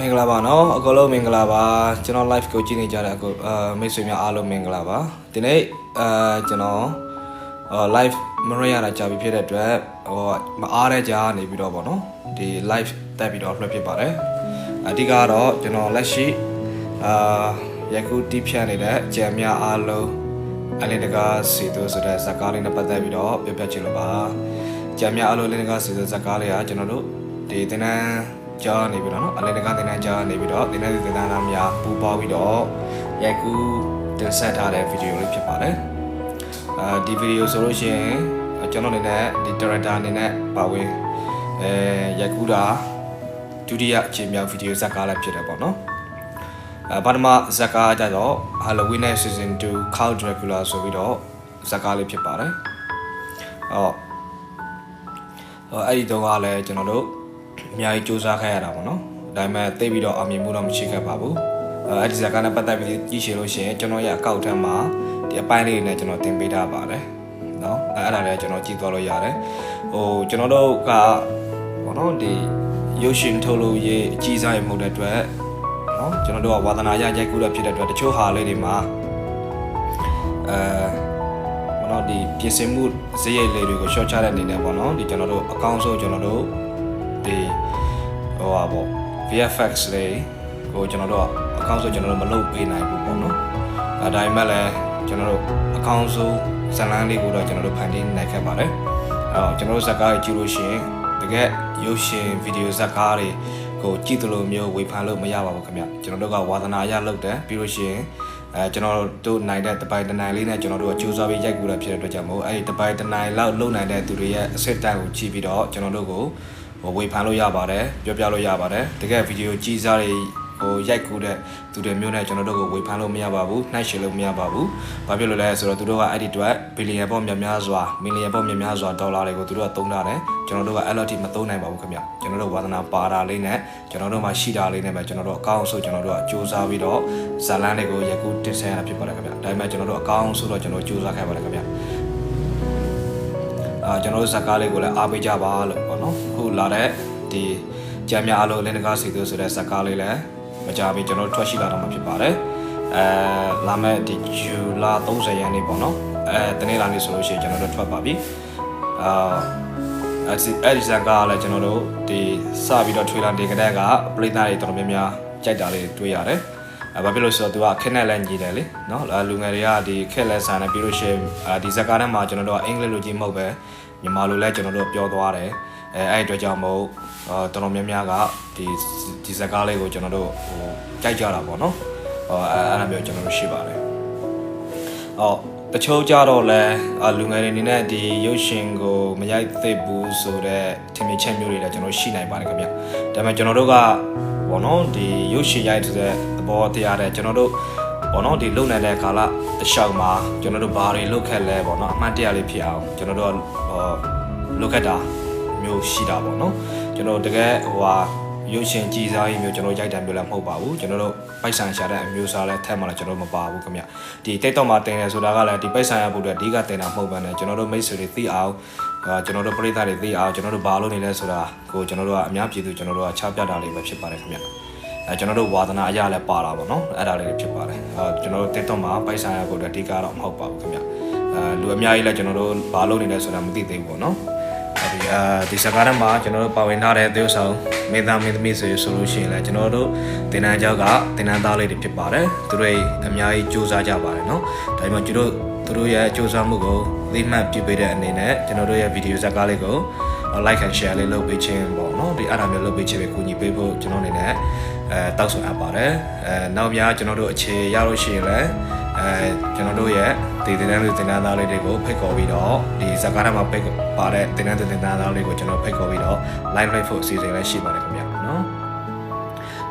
မင်္ဂလာပါနော်အကုန်လုံးမင်္ဂလာပါကျွန်တော် live ကိုကြည့်နေကြတဲ့အကိုအာမိတ်ဆွေများအားလုံးမင်္ဂလာပါဒီနေ့အာကျွန်တော်အာ live မရရတာကြာပြီဖြစ်တဲ့အတွက်ဟိုမအားတဲ့ကြာနေပြီးတော့ဗောနော်ဒီ live တက်ပြီးတော့လွှင့်ဖြစ်ပါတယ်အဓိကတော့ကျွန်တော်လက်ရှိအာယခုတီးဖြတ်နေတဲ့ကြံများအားလုံးအလင်းတကားစီတို့ဆိုတဲ့ဇာတ်ကားလေးနဲ့ပတ်သက်ပြီးတော့ပြပြချင်လို့ပါကြံများအားလုံးအလင်းတကားစီတို့ဇာတ်ကားလေးကကျွန်တော်တို့ဒီသင်တန်း ကြားနေပြီးတော့နော်အလင်းတကားသင်တန်းကြားနေပြီးတော့သင်တန်းသင်တန်းသားများပူပေါင်းပြီးတော့ယခုတင်ဆက်ထားတဲ့ဗီဒီယိုလေးဖြစ်ပါတယ်အာဒီဗီဒီယိုဆိုလို့ရှိရင်ကျွန်တော်အနေနဲ့ဒီ director အနေနဲ့ပါဝင်အဲယခုတာဒုတိယအချိန်မြောက်ဗီဒီယိုဇာတ်ကားလည်းဖြစ်တယ်ပေါ့နော်အဲပထမဇက်ကားကြတော့ Halloween နဲ့ Season 2 Count Dracula ဆိုပြီးတော့ဇက်ကားလေးဖြစ်ပါတယ်။အော်ဟောအဲ့ဒီတော့ကလည်းကျွန်တော်တို့ အများကြီးစူးစမ်းခဲ့ရတာပေါ့နော်ဒါပေမဲ့သိပြီးတော့အောင်မြင်မှုတော့မရှိခဲ့ပါဘူးအဲဒီဇာတ်ကနဲ့ပတ်သက်ပြီးကြည့်ရှင်းလို့ရှိရင်ကျွန်တော်ရဲ့အကောက်ထက်မှာဒီအပိုင်းလေးတွေနဲ့ကျွန်တော်တင်ပေးထားပါတယ်နော်အဲအဲ့ဒါလည်းကျွန်တော်ကြည့်သွားလို့ရတယ်ဟိုကျွန်တော်တို့ကဘောနော်ဒီရုပ်ရှင်ထုတ်လို့ရေးအကြီးစားရမှုတဲ့အတွက်နော်ကျွန်တော်တို့ကဝါသနာရရိုက်ကူးရဖြစ်တဲ့အတွက်တချို့ဟာလေးတွေမှာအဲဘောနော်ဒီပြင်ဆင်မှုဇေယျလေးတွေကိုရှော့ချတဲ့အနေနဲ့ဘောနော်ဒီကျွန်တော်တို့အကောင်းဆုံးကျွန်တော်တို့ ဒီဟိုဟာပေါ့ VFX လေးကိုကျွန်တော်တို့အကောင့်ဆုံးကျွန်တော်တို့မလုပ်ပေးနိုင်ဘူးပေါ့နော်အဲဒါပေမဲ့လည်းကျွန်တော်တို့အကောင့်ဆုံးဇာတ်လမ်းလေးကိုတော့ကျွန်တော်တို့ဖန်တီးနိုင်ခဲ့ပါတယ်အဲတော့ကျွန်တော်တို့ဇာတ်ကားကြီးကြည့်လို့ရှိရင်တကယ်ရုပ်ရှင်ဗီဒီယိုဇာတ်ကားတွေကိုကြည့်သလိုမျိုးဝေဖန်လို့မရပါဘူးခင်ဗျကျွန်တော်တို့ကဝါသနာရလုပ်တယ်ပြီးလို့ရှိရင်အဲကျွန်တော်တို့နိုင်တဲ့တပိုင်တနိုင်လေးနဲ့ကျွန်တော်တို့ကကြိုးစားပြီးရိုက်ကူတာဖြစ်တဲ့အတွက်ကြောင့်မို့အဲ့ဒီတပိုင်တနိုင်လောက်လုံနိုင်တဲ့သူတွေရဲ့အစစ်တမ်းကိုကြည့်ပြီးတော့ကျွန်တော်တို့ကို ဟိုဝေဖန်လို့ရပါတယ်ပြောပြလို့ရပါတယ်တကယ်ဗီဒီယိုကြည့်စားတွေဟိုရိုက်ကူတဲ့သူတွေမျိုးနဲ့ကျွန်တော်တို့ကိုဝေဖန်လို့မရပါဘူးနှိုက်ရှင်လို့မရပါဘူးဘာဖြစ်လို့လဲဆိုတော့သူတို့ကအဲ့ဒီအတွက်ဘီလီယံပေါများများစွာမီလီယံပေါများများစွာဒေါ်လာတွေကိုသူတို့ကသုံးထားတယ်ကျွန်တော်တို့ကအဲ့လိုထိမသုံးနိုင်ပါဘူးခင်ဗျကျွန်တော်တို့ဝါသနာပါတာလေးနဲ့ကျွန်တော်တို့မှရှိတာလေးနဲ့ပဲကျွန်တော်တို့အကောင့်ဆိုကျွန်တော်တို့ကစူးစမ်းပြီးတော့ဇာလန်းတွေကိုယခုတင်ဆက်ရတာဖြစ်ပါတယ်ခင်ဗျဒါပေမဲ့ကျွန်တော်တို့အကောင့်ဆိုတော့ကျွန်တော်စူးစမ်းခဲ့ပါတယ်ခင်ဗျ အာကျွန်တော်တို့ဇာတ်ကားလေးကိုလည်းအားပေးကြပါလို့ပေါ့နော်အခုလာတဲ့ဒီကြံများအလုံးလင်းတကားစီသူဆိုတဲ့ဇာတ်ကားလေးလည်းမကြပြီကျွန်တော်တို့ထွက်ရှိလာတော့မှာဖြစ်ပါတယ်အဲလာမယ့်ဒီဂျူလာ30ရက်နေ့ပေါ့နော်အဲတနေ့လာနေ့ဆိုလို့ရှိရင်ကျွန်တော်တို့ထွက်ပါပြီအာအဲ့ဒီအဲ့ဒီဇာတ်ကားလည်းကျွန်တော်တို့ဒီစပြီးတော့ trailer တင်ကြတဲ့ကပရိသတ်တွေတော်တော်များများကြိုက်တာလေးတွေ့ရတယ်အဲ ဘာဖြစ်လို့ဆိုတော့သူကခက်နဲ့လည်းညီတယ်လေနော်အဲလူငယ်တွေကဒီခက်လက်ဆန်နဲ့ပြီးလို့ရှိရင်အဲဒီဇာတ်ကားထဲမှာကျွန်တော်တို့ကအင်္ဂလိပ်လိုကြီးမဟုတ်ပဲမြန်မာလိုလည်းကျွန်တော်တို့ပြောသွားတယ်အဲအဲ့ဒီအတွက်ကြောင့်မို့အာတော်တော်များများကဒီဒီဇာတ်ကားလေးကိုကျွန်တော်တို့ဟိုကြိုက်ကြတာပေါ့နော်ဟောအဲအဲ့လိုမျိုးကျွန်တော်တို့ရှိပါတယ်အော်တချို့ကြတော့လဲအာလူငယ်တွေအနေနဲ့ဒီရုပ်ရှင်ကိုမရိုက်သင့်ဘူးဆိုတော့ထင်မြင်ချက်မျိုးတွေလည်းကျွန်တော်ရှိနိုင်ပါတယ်ခင်ဗျဒါပေမဲ့ကျွန်တော်တို့က ဘောနော်ဒီရုပ်ရှင်ရိုက်ဆိုတဲ့သဘောတရားတဲ့ကျွန်တော်တို့ဘောနော်ဒီလုံနိုင်တဲ့ကာလတစ်လျှောက်မှာကျွန်တော်တို့ဘာတွေလုပ်ခဲ့လဲဘောနော်အမှန်တရားလေးဖြစ်အောင်ကျွန်တော်တို့ဟောလုပ်ခဲ့တာမျိုးရှိတာပေါ့နော်ကျွန်တော်တကယ်ဟိုဟာ ရုပ်ရှင်ကြည်စားရေးမျိုးကျွန်တော်ရိုက်တယ်မျိုးလည်းမဟုတ်ပါဘူးကျွန်တော်တို့ပိုက်ဆံရှာတဲ့အမျိုးအစားလည်းထက်မှလည်းကျွန်တော်မပါဘူးခင်ဗျဒီတိတ်တော့မှာတင်တယ်ဆိုတာကလည်းဒီပိုက်ဆံရဖို့အတွက်အဓိကတင်တာမဟုတ်ဘဲနဲ့ကျွန်တော်တို့မိတ်ဆွေတွေသိအောင်အာကျွန်တော်တို့ပရိသတ်တွေသိအောင်ကျွန်တော်တို့ဘာလုပ်နေလဲဆိုတာကိုကျွန်တော်တို့ကအများပြည်သူကျွန်တော်တို့ကချပြတာလေးပဲဖြစ်ပါတယ်ခင်ဗျအဲကျွန်တော်တို့ဝါသနာအရာလည်းပါတာပေါ့နော်အဲ့ဒါလေးဖြစ်ပါတယ်အဲကျွန်တော်တို့တိတ်တော့မှာပိုက်ဆံရဖို့အတွက်အဓိကတော့မဟုတ်ပါဘူးခင်ဗျအဲလူအများကြီးလည်းကျွန်တော်တို့ဘာလုပ်နေလဲဆိုတာမသိသေးဘူးပေါ့နော် ဒီအာဒီစကားထဲမှာကျွန်တော်တို့ပါဝင်ထားတဲ့သေုပ်ဆောင်မင်းသားမင်းသမီးဆိုရဆိုလို့ရှိရင်လည်းကျွန်တော်တို့တင်နန်းကျောက်ကတင်နန်းသားလေးတွေဖြစ်ပါတယ်သူတို့အများကြီးစူးစမ်းကြပါတယ်เนาะဒါပေမဲ့ကျွန်တော်သူတို့ရဲ့စူးစမ်းမှုကိုသိမှတ်ပြပေးတဲ့အနေနဲ့ကျွန်တော်တို့ရဲ့ဗီဒီယိုဇာတ်ကားလေးကို like and share လေးလုပ်ပေးခြင်းပေါ့เนาะဒီအားအမျိုးလုပ်ပေးခြင်းပဲကူညီပေးဖို့ကျွန်တော်အနေနဲ့အဲတောက်ဆိုအပ်ပါတယ်အဲနောက်များကျွန်တော်တို့အခြေရလို့ရှိရင်လည်း အဲကျွန်တော်တို့ရဲ့ဒီတင်နန်းလူတင်နန်းသားလေးတွေကိုဖိတ်ခေါ်ပြီးတော့ဒီဇာတ်ကားထဲမှာဖိတ်ပါတဲ့တင်နန်းတင်နန်းသားလေးကိုကျွန်တော်ဖိတ်ခေါ်ပြီးတော့ live live ဖို့အစီအစဉ်လည်းရှိပါတယ်ခင်ဗျာနော်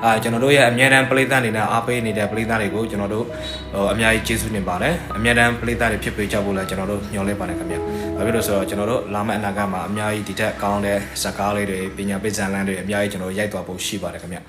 အာကျွန်တော်တို့ရဲ့အမြဲတမ်းပရိသတ်အနေနဲ့အားပေးနေတဲ့ပရိသတ်တွေကိုကျွန်တော်တို့ဟိုအများကြီးကျေးဇူးတင်ပါတယ်အမြဲတမ်းပရိသတ်တွေဖြစ်ပေးကြဖို့လည်းကျွန်တော်တို့ညှော်လင့်ပါတယ်ခင်ဗျာဘာဖြစ်လို့ဆိုတော့ကျွန်တော်တို့လာမယ့်အနာဂတ်မှာအများကြီးဒီထက်ကောင်းတဲ့ဇာတ်ကားလေးတွေပညာပေးဇာတ်လမ်းတွေအများကြီးကျွန်တော်ရိုက်သွားဖို့ရှိပါတယ်ခင်ဗျာ